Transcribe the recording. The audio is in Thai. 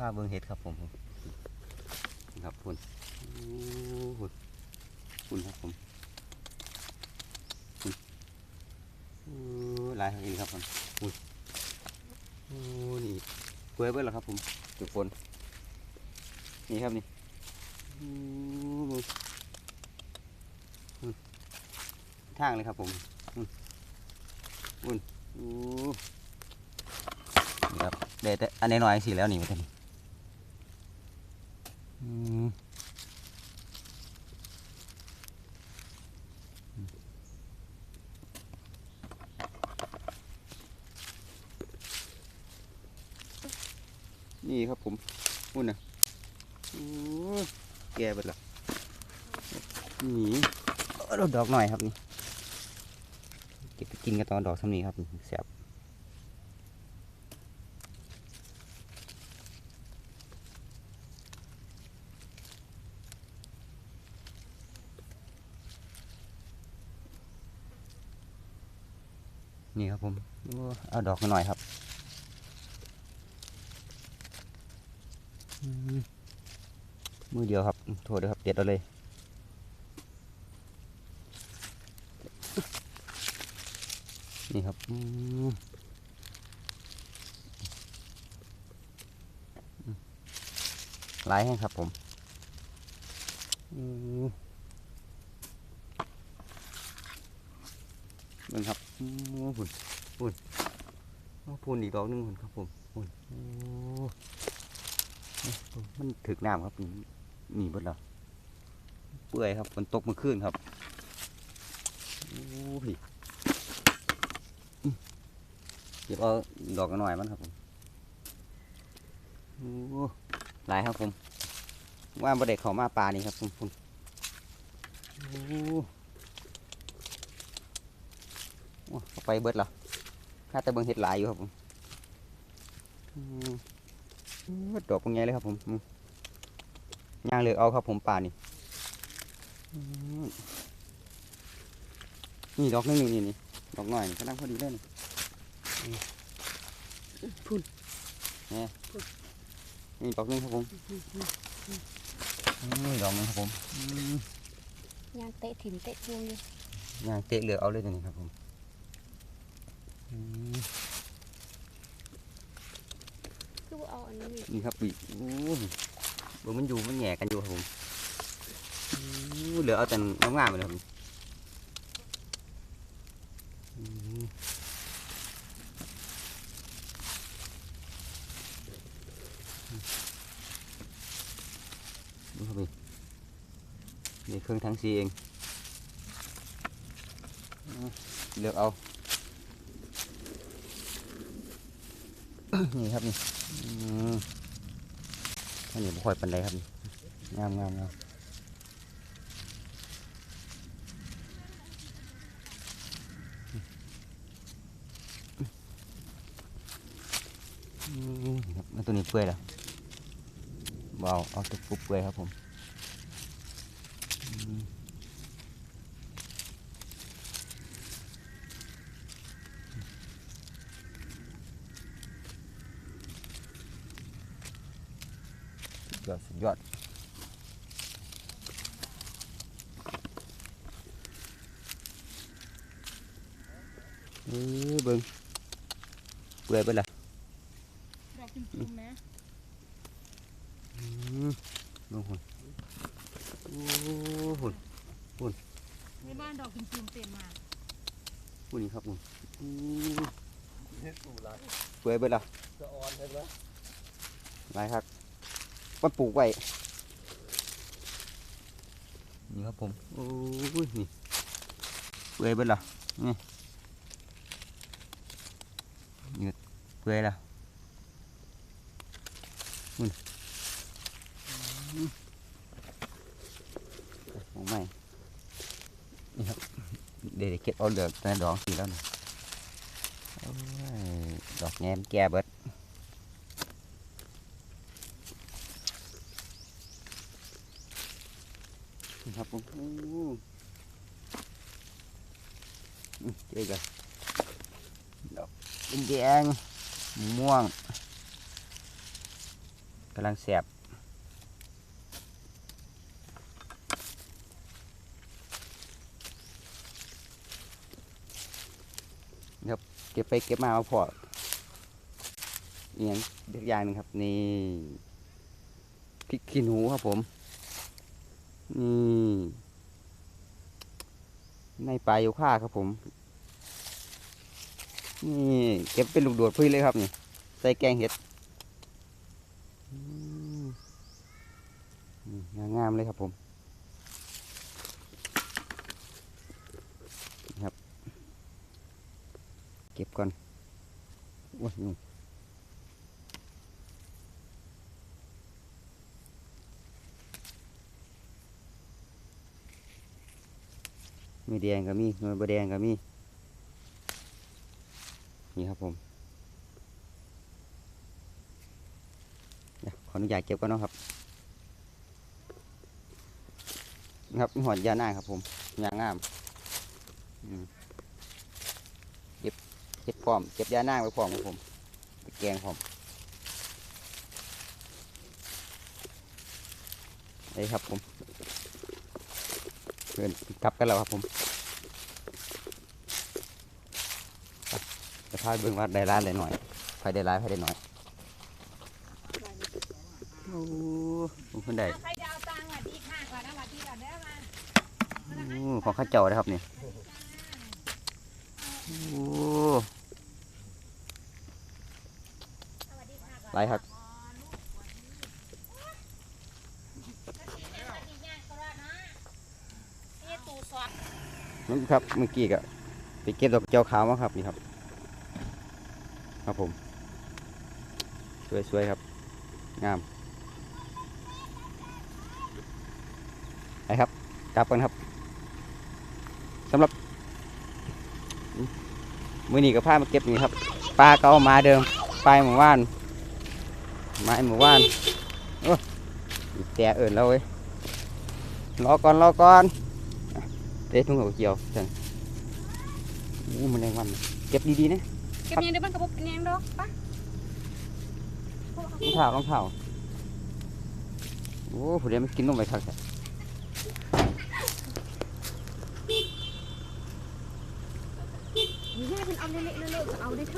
ผ้าเบิ้งเห็ดครับผมครับคุณคุณครับผมหลายทางอีกครับผมคุณโอ้นี่เปื่อยเบิ้แล้วครับผมจุกฝนนี่ครับนี่ทางเลยครับผมคุณคุณโอ้นี่ครับเด็ดอันน้อยสิแล้วนี่มาท่านอืม นี่ครับผมพุ่นนะแก่ไปละนี่เอดอกหน่อยครับนี่เก็บไปกินกันตอนดอกสำนี้ครับแซ่บนี่ครับผมเอาดอกมาหน่อยครับ มือเดียวครับโทษด้วครับเด็ดเอาเลยนี่ครับลายแห้งครับผมอืมเบิ่งครับอืมพุ่นพุ่นโอ้พุ่นอีกดอกนึงพุ่นครับผมพุ่นโอ้ มันถึกน้ำครับนี่นี่เบิดแล้วเปื่อยครับฝนตกมื่อคืนครับโอ้ยเก็บเอาดอกกันหน่อยมันครับผมโอ้หลายครับผม ว่าบ่ได้เขามาปลานี่ครับผมโอ้โอ้ไปเบิดแล้วข้าแต่เบิ่งเห็ดหลายอยู่ครับผมอืม ดอกเป็นไงเลยครับผมอืมย่างเลือกเอาครับผมปลานี่อืมนี่ดอกหนึงนี่นี่นี่ดอกหน่อยนี่กำลังพอดีเลยนี่นี่ดอกหนึงครับผมนี่ดอกหนึงครับผมอืมย่างเตะถิ่นเตะพวงอยู่ย่างเตะเหลือกเอาเลยตัวนี้ครับผม อืมคือว่าเอาอันนี้นี่ครับปีกโอ้ยบิ่งมันอยู่มันแหง่กันอยู่ครับผมอืมเหลือเอาแต่น้ำงามไปเลยครับผมอืมดูครับพี่นี่เครื่องทั้งสีเองเลือกเอา นี่ครับนี่อันนี้บ่ค่อยปันใดครับนี่งามงามงามตัวนี้เปื่อยแล้วเอาเอาตัวปุ๊บเปื่อยครับผมอืมสุด ยอดสุดยอด เออเบิ่งเปื่อยไปละดอกจุ่มๆไหมอืมลงหุ่นโอ้หุ่นในบ้านดอกจุ่มๆเต็มมาหุ่นนี่ครับหุ่นอืมเฮ็ดสู่หลายเปื่อยไปละจะอ่อนเห็นไหมไรครับ มันปลูกไว้นี่ครับผมโอ้ยนี่เปื่อยไปละนี่นี่เปื่อยละหุ่นอืมของใหม่นี่ครับเดี๋ยวเก็บเอาเหลือกแต่ดอกสีแล้วนะโอ้ยดอกแง้มแก่เบิด ครับผมโอเจ๊กันดอกแดงม่วงกำลังแสบครับเก็บไปเก็บมาเอาพอเอียงเด็กอย่างหนึงครับ นี่พริกขี้หนูครับผม นี่ในปลายโยค่าครับผม นี่เก็บเป็นลูกโดดพื้นเลยครับนี่ใส่แกงเห็ดงามๆเลยครับผมครับ เก็บก่อนโอ้ย มีแดงก็มีหน่วยบะแดงก็มี นี่ครับผมเดี๋ยวขออนุญาตเก็บก่อนนะครับนะครับหอดยาหน้าครับผมยางงามเก็บเก็บพร้อมเก็บยาหน้าไว้พร้อมครับผมไปแกงพร้อมนี่ครับผม เพื่อนกลับกันแล้วครับผมจะพาเบิ่งว่าได้ร้านได้หน่อยใครได้ร้ายใครได้หน่อยโอ้ผมคนใดใครจะเอาตังค์อะดีค่ะก่อนนะวัดดีก่อนเด้อมาโอ้ของข้าเจ้านะครับนี่โอ้ไรครับ นี่ตูซอส นั่นครับเมื่อกี้ก็ไปเก็บดอกเจ้าขาวมาครับนี่ครับ ครับผม สวยๆครับ งามไปครับกลับกันครับสำหรับมือนี้ก็พามาเก็บนี่ครับปลาเก่ามาเดิมปลาหมู่บ้านไม้หมู่บ้านโอ้ยแต่เอิ่นแล้วเว้ยรอก่อนรอก่อน เอ๊ะทุ่งหัวเกี่ยวจังอู้มันแรงวันเก็บดีๆนะเก็บยังได้บ้างกระปุกยังดอกปะรองเท้ารองเท้าโอ้ผู้เรียนมันกินนมไปคักแท้นี่แม่เป็นเอาเละๆเละๆเอาได้